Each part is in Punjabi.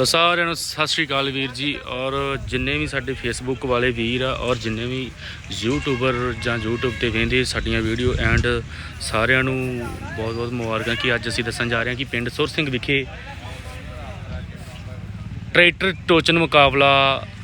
ਸੋ ਸਾਰਿਆਂ ਨੂੰ ਸਤਿ ਸ਼੍ਰੀ ਅਕਾਲ ਵੀਰ ਜੀ ਔਰ ਜਿੰਨੇ ਵੀ ਸਾਡੇ ਫੇਸਬੁੱਕ ਵਾਲੇ ਵੀਰ ਆ ਔਰ ਜਿੰਨੇ ਵੀ ਯੂਟਿਊਬਰ ਜਾਂ YouTube ਤੇ ਵੇਖਦੇ ਸਾਡੀਆਂ ਵੀਡੀਓ ਐਂਡ ਸਾਰਿਆਂ ਨੂੰ ਬਹੁਤ ਬਹੁਤ ਮੁਬਾਰਕਾਂ ਕਿ ਅੱਜ ਅਸੀਂ ਦੱਸਣ ਜਾ ਰਹੇ ਹਾਂ ਕਿ ਪਿੰਡ ਸੁਰ ਸਿੰਘ ਵਿਖੇ ਟਰੈਕਟਰ ਟੋਚਨ ਮੁਕਾਬਲਾ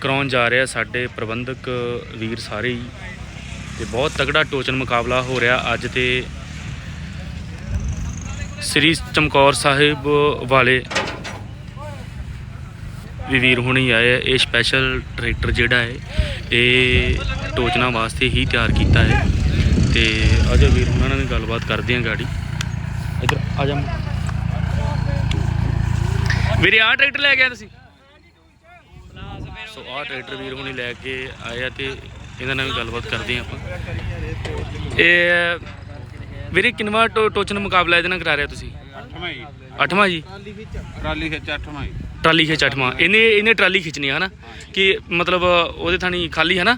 ਕਰਾਉਣ ਜਾ ਰਿਹਾ ਸਾਡੇ ਪ੍ਰਬੰਧਕ ਵੀਰ ਸਾਰੇ ਹੀ। ਤੇ ਬਹੁਤ ਤਗੜਾ ਟੋਚਨ ਮੁਕਾਬਲਾ ਹੋ ਰਿਹਾ ਅੱਜ ਤੇ ਸ੍ਰੀ ਚਮਕੌਰ ਸਾਹਿਬ ਵਾਲੇ। ਵੀ ਵੀਰ ਹੁਣੀ ਆਏ ਆ। ਇਹ ਸਪੈਸ਼ਲ ਟਰੈਕਟਰ ਜਿਹੜਾ ਹੈ ਇਹ ਟੋਚਨਾ ਵਾਸਤੇ ਹੀ ਤਿਆਰ ਕੀਤਾ ਹੈ। ਤੇ ਅਜੇ ਵੀਰ ਹੁਣਾਂ ਨਾਲ ਵੀ ਗੱਲਬਾਤ ਕਰਦੇ ਆ ਗਾੜੀ। ਇਧਰ ਆ ਜਾ। ਵੀਰੇ ਆਹ ਟਰੈਕਟਰ ਲੈ ਗਿਆ ਤੁਸੀਂ? ਸੋ ਆਹ ਟਰੈਕਟਰ ਵੀਰ ਹੁਣੀ ਲੈ ਕੇ ਆਏ ਆ ਤੇ ਇਹਨਾਂ ਨਾਲ ਵੀ ਗੱਲਬਾਤ ਕਰਦੇ ਆ ਆਪਾਂ। ਇਹ ਵੀਰੇ ਕਿੰਨਵਾ ਟੋਚਨ ਮੁਕਾਬਲਾ ਇਹਦੇ ਨਾਲ ਕਰਾ ਰਿਹਾ ਤੁਸੀਂ? ਅੱਠਵਾਂ ਜੀ। ਅੱਠਵਾਂ ਜੀ? ਟਰਾਲੀ ਖਿੱਚ ਅੱਠਵਾਂ ਜੀ। ਟਰਾਲੀ ਖਿੱਚ ਅੱਠਵਾਂ। ਇਹਨੇ ਇਹਨੇ ਟਰਾਲੀ ਖਿੱਚਣੀ ਹੈ ਨਾ ਕਿ ਮਤਲਬ ਉਹਦੇ ਥਾਣੀ ਖਾਲੀ ਹੈ ਨਾ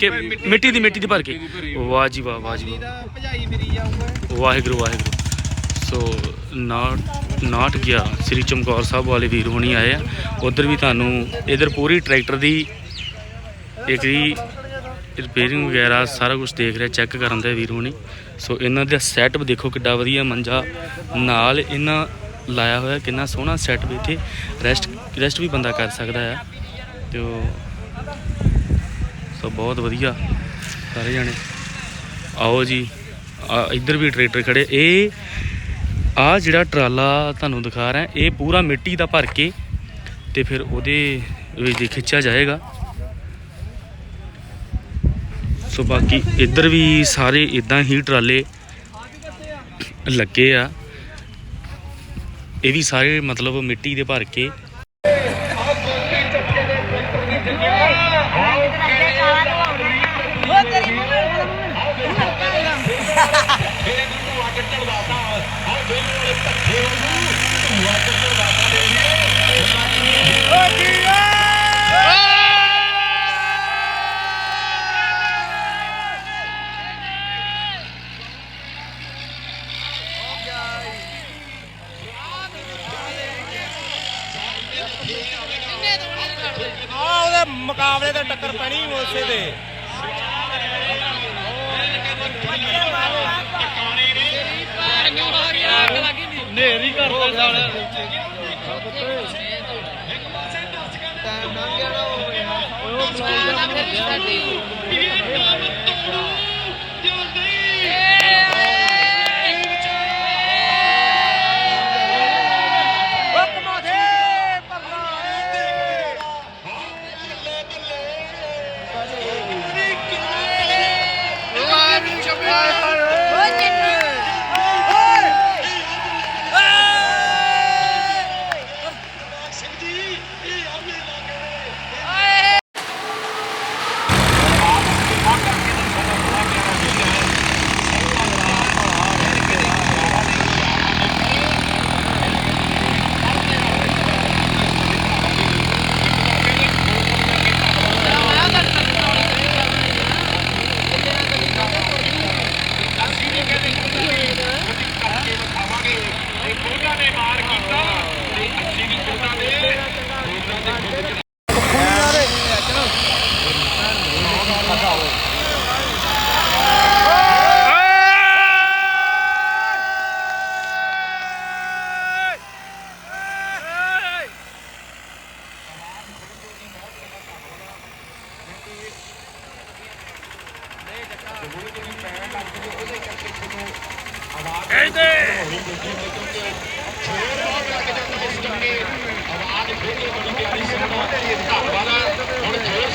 ਕਿ ਮਿੱਟੀ ਦੀ ਮਿੱਟੀ ਦੀ ਭਰ ਕੇ। ਵਾਹ ਜੀ ਵਾਹ ਵਾਹ ਜੀ ਵਾਹ। ਭਜਾਈ ਮੇਰੀ ਜਾਊਗਾ ਵਾਹਿਗੁਰੂ ਵਾਹਿਗੁਰੂ। ਸੋ ਨਾਟ ਨਾਟ ਗਿਆ। ਸ੍ਰੀ ਚਮਕੌਰ ਸਾਹਿਬ ਵਾਲੇ ਵੀਰ ਹੋਣੀ ਆਏ ਆ। ਉਧਰ ਵੀ ਤੁਹਾਨੂੰ ਇਧਰ ਪੂਰੀ ਟਰੈਕਟਰ ਦੀ ਇੱਕ ਹੀ ਰਿਪੇਅਰਿੰਗ ਵਗੈਰਾ ਸਾਰਾ ਕੁਝ ਦੇਖ ਰਿਹਾ ਚੈੱਕ ਕਰਨ ਦਾ ਵੀਰ ਹੋਣੀ। ਸੋ ਇਹਨਾਂ ਦਾ ਸੈਟਅਪ ਦੇਖੋ ਕਿੱਡਾ ਵਧੀਆ ਮੰਜਾ। ਨਾਲ ਇਹਨਾਂ ਲਾਇਆ ਹੋਇਆ, ਕਿੰਨਾ ਸੋਹਣਾ ਸੈਟ ਵੀ ਇੱਥੇ। ਰੈਸਟ ਰੈਸਟ ਵੀ ਬੰਦਾ ਕਰ ਸਕਦਾ ਆ। ਤੇ ਉਹ ਸੋ ਬਹੁਤ ਵਧੀਆ, ਸਾਰੇ ਜਾਣੇ। ਆਓ ਜੀ, ਆ ਇੱਧਰ ਵੀ ਟਰੈਕਟਰ ਖੜੇ। ਇਹ, ਆ ਜਿਹੜਾ ਟਰਾਲਾ ਤੁਹਾਨੂੰ ਦਿਖਾ ਰਿਹਾ, ਇਹ ਪੂਰਾ ਮਿੱਟੀ ਦਾ ਭਰ ਕੇ ਤੇ ਫਿਰ ਉਹਦੇ ਵਿੱਚ ਖਿੱਚਿਆ ਜਾਏਗਾ। ਸੋ ਬਾਕੀ ਇੱਧਰ ਵੀ ਸਾਰੇ ਇਦਾਂ ਹੀ ਟਰਾਲੇ ਲੱਗੇ ਆ। ਇਹ ਵੀ ਸਾਰੇ ਮਤਲਬ ਮਿੱਟੀ ਦੇ ਭਰ ਕੇ। ਆ ਉਹਦੇ ਮੁਕਾਬਲੇ ਤੇ ਟੱਕਰ ਪੈਣੀ ਉਸੇ ਦੇ ਨੇਰੀ ਕਰਦਾ ਸਾਲਿਆ ਟਾਈਮ ਲੰਘ ਗਿਆ ਨਾ ਹੁਕਮ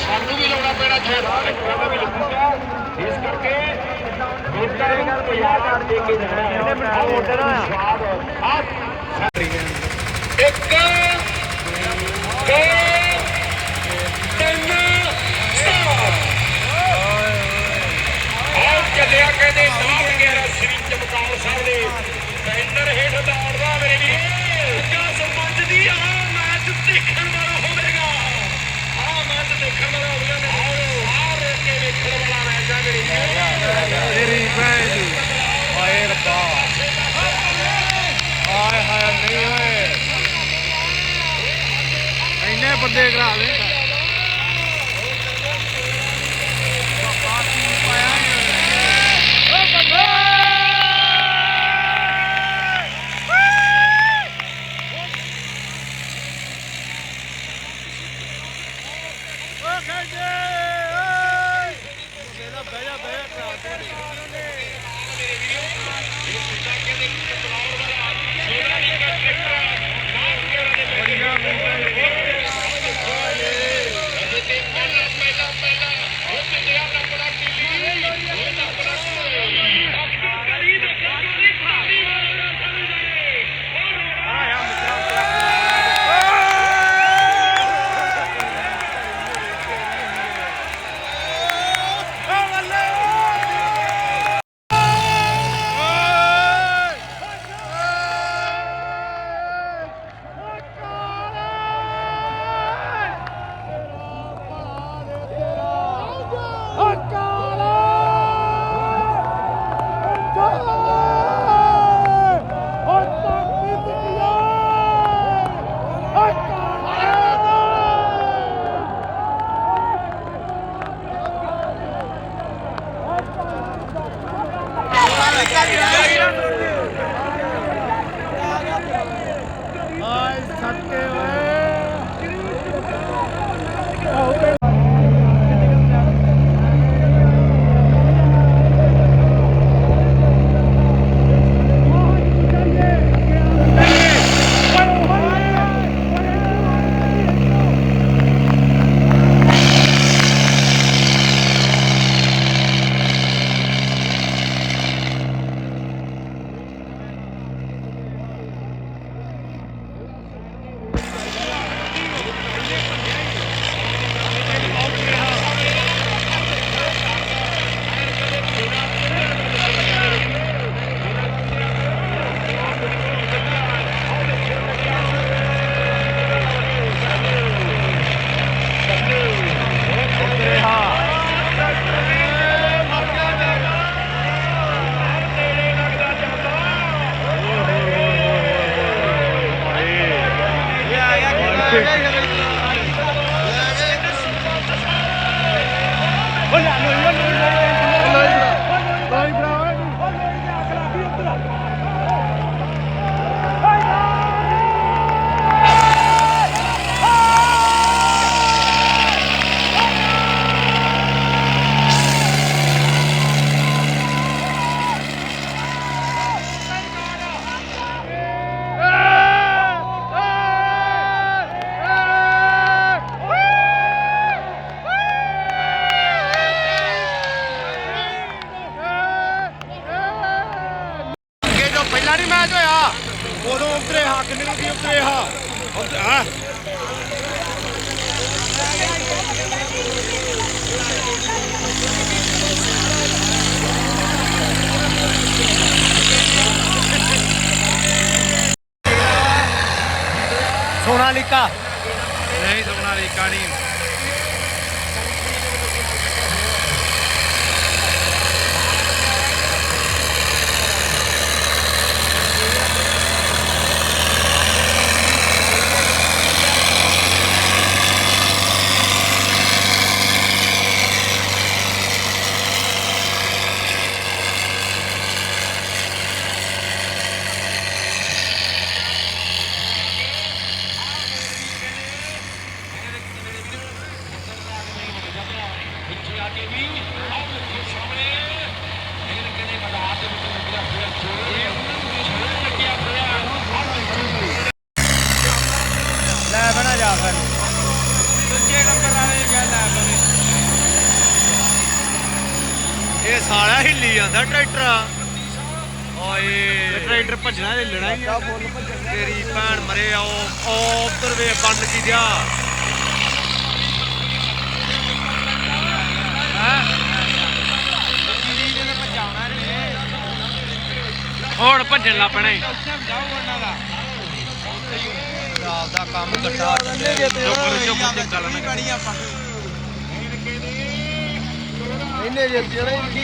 ਸਾਨੂੰ ਵੀ ਲਾਉਣਾ ਪੈਣਾ ਛੋੜ ਦਾ ਵੀ ਲੱਗੂਗਾ ਇਸ ਕਰਕੇ ਲੋਕਾਂ ਨੂੰ ਬਾਜ਼ਾਰ ਦੇ ਕੇ ਜਾਣਾ ਇਹਨੇ ਬਣਾਓ ਉਧਰ ਸਵਾਦ ਆ ਇੱਕ ਦੋ ਤਿੰਨ ਸਟਾਪ ਆਹ ਚੱਲਿਆ ਕਹਿੰਦੇ ਨਾਮ ਗਿਆ ਸ੍ਰੀ ਚਮਕੌਰ ਸਾਹਿਬ ਦੇ ਬੈਨਰ ਹੇਠ ਦੌੜਦਾ ਮੇਰੇ ਵੀਰ ਕਿਆ ਸਰਪੰਚ ਦੀ ਆ ਮੈਚ ਦੇਖਣ ਵਾਲਾ ਹੋਵੇਗਾ ਆ ਮੈਚ ਦੇਖਣ ਵਾਲਾ ਹੋਵੇਗਾ ਆਓ ਆ ਰੋਕ ਕੇ ਵੇਖਣ ਵਾਲਾ ਮੈਚ ਆ ਮੇਰੇ ਵੀਰ ਤੇਰੀ ਭੈਣ ਦੀ ਆਏ ਰੱਬਾ ਬੰਦੇ ਕਰਾ ਦੇ ਪਹਿਲਾਂ ਨਹੀਂ ਮੈਚ ਹੋਇਆ। ਉਦੋਂ ਉਤਰੇ ਹਾਂ ਕਿੰਨੇ ਨੂੰ ਕੀ ਉਤਰੇ ਹਾਂ। ਉਤਰੇ ਹਾਂ? ਸੋਨਾਲੀਕਾ। ਨਹੀਂ ਸੋਨਾਲੀਕਾ ਨਹੀਂ ਲੈ ਬਣਾ ਜਾ ਫਿਰ ਦੂਜੇ ਨੰਬਰ ਵਾਲੇ ਗਿਆ ਲੈ ਬਣੇ ਇਹ ਸਾਲਾ ਹਿੱਲੀ ਜਾਂਦਾ ਟਰੈਕਟਰ। ਓਏ। ਟਰੈਕਟਰ ਭੱਜਣਾ ਤੇ ਲੈਣਾ ਹੀ ਆ ਤੇਰੀ ਭੈਣ ਮਰੇ ਆ ਉਹ ਉੱਧਰ ਵੇ ਬੰਦ ਕੀ ਦਿਆ। ਹੁਣ ਭੱਜਣ ਲੱਗ ਪੈਣਾ ਆਪਦਾ ਕੰਮ ਕੱਟਾ। ਚੁੱਪ ਚੁੱਪ ਗੱਲ ਆਪਾਂ ਇਹਨੇ ਜੇ ਜਿਹੜੇ ਕੀ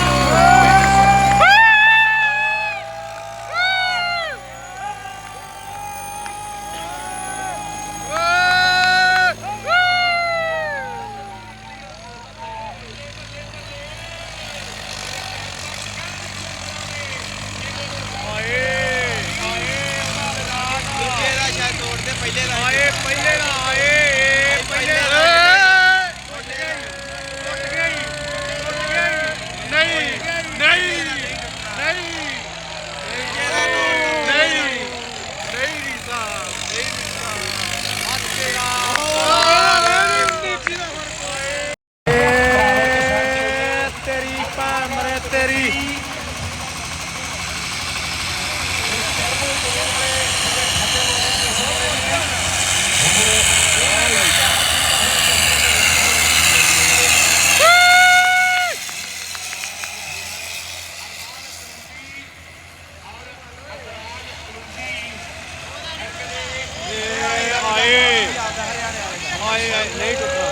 ਨਹੀਂ ਟੁੱਟਣਾ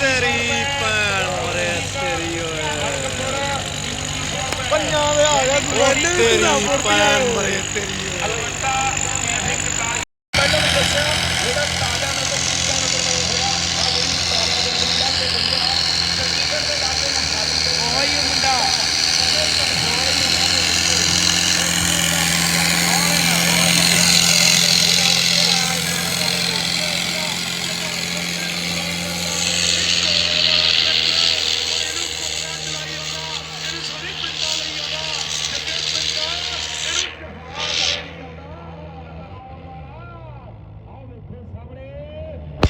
ਤੇਰੀ ਭੈਣ ਮਰੇ ਤੇਰੀ ਓਏ ਪੰਜਾਂ ਦੇ ਆ ਤੇਰੀ ਭੈਣ ਮਰੇ ਤੇਰੀ ਓਏ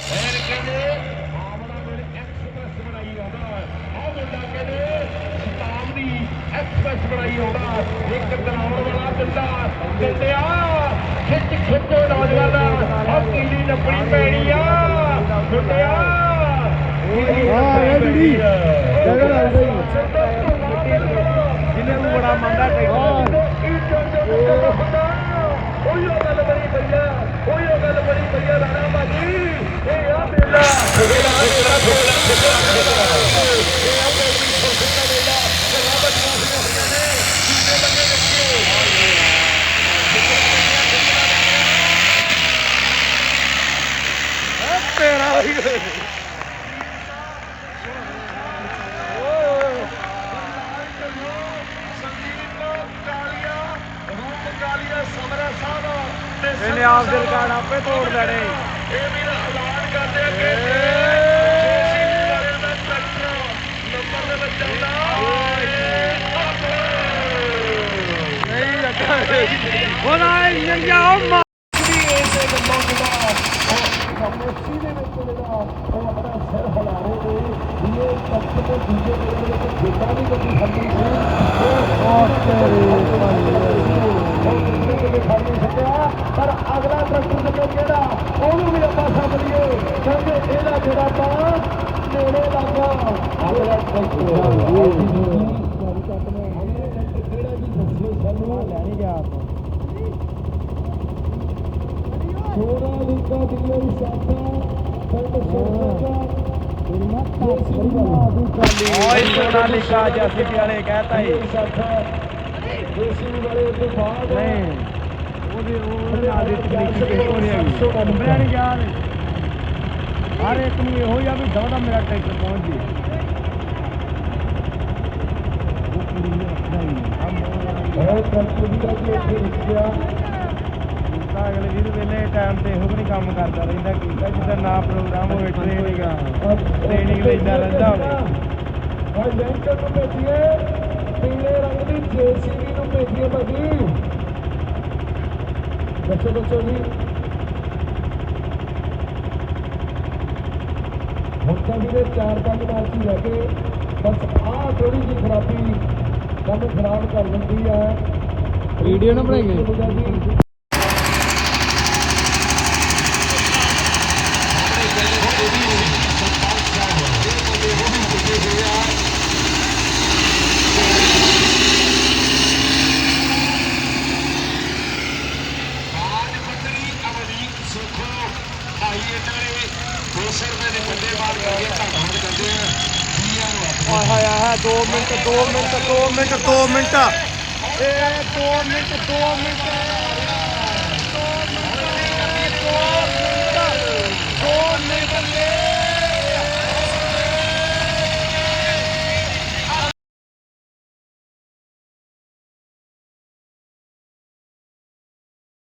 ਫਿਰ ਕਹਿੰਦੇ ਆਵਣਾ ਮਿਲ ਐਕਸਪ੍ਰੈਸ ਬਣਾਈ ਆਉਂਦਾ ਆਹ ਮੁੰਡਾ ਕਹਿੰਦੇ ਸ਼ਤਾਬਦੀ ਐਕਸਪ੍ਰੈਸ ਬਣਾਈ ਆਉਂਦਾ ਇੱਕ ਦਲਾਉਣ ਵਾਲਾ ਦਿੰਦਾ ਦਿੰਦਿਆ ਖਿੱਚ ਖਿੱਚੋ ਨੌਜਵਾਨਾ ਆਹ ਕੀਲੀ ਨੱਪਣੀ ਪੈਣੀ ਆ। ਮੁੰਡਿਆ ਹਾਂ ਇਹ ਜਿਹੜੀ ਜਗ੍ਹਾ ਆ ਗਈ ਜਿਹਨੇ ਨੂੰ ਬੜਾ ਮੰਦਾ ਉਹੀ ਗੱਲ ਬਣੀ ਪਈਆ ਉਹੀ ਗੱਲ ਬਣੀ ਪਈਆ ਰਾਣਾ ਬਾਜੀ। ਇਹ ਆ ਮੇਲਾ। ਤੇਰਾ ਇਹਨੇ ਆਪ ਦੇ ਰਿਕਾਰਡ ਆਪੇ ਤੋੜ ਲੈਣੇ। ਇਹ ਵੀ ਐਲਾਨ ਕਰਦੇ ਆ ਕਿ ਨੰਬਰ ਦੇ ਵਿੱਚ ਆਉਂਦਾ ਨਹੀਂ ਲੱਗਾ ਹੁਣ ਆ ਇੰਜਨ ਜਾਓ ਮਾਰ ਪਰ ਅਗਲਾ ਟਰੈਕਟਰ ਜਦੋਂ ਕਿਹੜਾ ਉਹਨੂੰ ਵੀ ਆਪਾਂ ਸਮਝ ਲਈਏ ਕਿਉਂਕਿ ਇਹਦਾ ਜਿਹੜਾ ਤਾਂ ਨੇੜੇ ਲੱਗਾ ਅਗਲਾ ਲੈਣੀ ਗਿਆ ਸੋਨਾ ਲੀਕਾ ਦਿੱਲੀ ਸਾਡਾ ਪਿੰਡ ਸਰਸਾ ਓਏ ਸੋਨਾ ਲਿਖਾ ਜਾਸੀ ਵਾਲੇ ਕਹਤਾ ਹੀ ਦੇਸੀ ਵਾਲੇ ਤੋਂ ਬਾਅਦ ਨਹੀਂ ਉਹਦੇ ਉਹਦੇ ਨਾਲ ਦੀ ਤਕਨੀਕ ਕੇ ਕੋਲ ਹੈਗੀ। ਕੰਪਨੀਆਂ ਨਹੀਂ ਗਿਆ ਹਰ ਇੱਕ ਨੂੰ ਇਹੋ ਹੀ ਆ ਵੀ ਦਵਾ ਮੇਰਾ ਟਰੈਕਟਰ ਪਹੁੰਚ ਜੇ। ਉਹ ਕੁੜੀ ਨੇ ਰੱਖਣਾ ਹੀ ਨਹੀਂ। ਇਹ ਟਰੈਕਟਰ ਦੀ ਗੱਲ ਇੱਥੇ ਰੁਕਿਆ ਤਾਂ ਅਗਲੇ ਵੀਰ ਵੇਲੇ ਟਾਈਮ ਤੇ ਇਹੋ ਨਹੀਂ ਕੰਮ ਕਰਦਾ ਰਹਿੰਦਾ ਕੀਤਾ ਜਿੱਦਾਂ ਨਾ ਪ੍ਰੋਗਰਾਮ ਹੋਵੇ ਟ੍ਰੇਨਿੰਗ ਟ੍ਰੇਨਿੰਗ ਲੈਂਦਾ ਰਹਿੰਦਾ ਹੋਵੇ। ਹਾਂ ਲੈਂਟਰ ਨੂੰ ਭੇਜੀਏ ਪੀਲੇ ਰੰਗ ਦੀ ਜੇਸੀਬੀ ਨੂੰ ਭੇਜੀਏ ਭਾਜੀ ਦੱਸੋ ਦੱਸੋ ਜੀ। ਹੁਣ ਤਾਂ ਵੀਰੇ ਚਾਰ ਪੰਜ ਹੀ ਰਹਿ ਗਏ ਬਸ ਆਹ ਥੋੜੀ ਜਿਹੀ ਖਰਾਬੀ ਕੰਮ ਖਰਾਬ ਕਰ ਦਿੰਦੀ ਹੈ ਵੀਡੀਓ ਨਾ ਬਣਾਈਏ। ਇਹਨਾਂ ਨੇ ਪੁਲਿਸ ਵਾਲੇ ਨੇ ਵੱਡੇ ਮਾਰ ਕਰਕੇ ਝਾੜਾਂ ਕਰਦੇ ਆ। ਹਾਏ ਹਾਏ ਹਾਏ 2 ਮਿੰਟ 2 ਮਿੰਟ 2 ਮਿੰਟ 2 ਮਿੰਟ। ਇਹ 2 minute 2 minute. 2 minute 2 minute. 2 minute.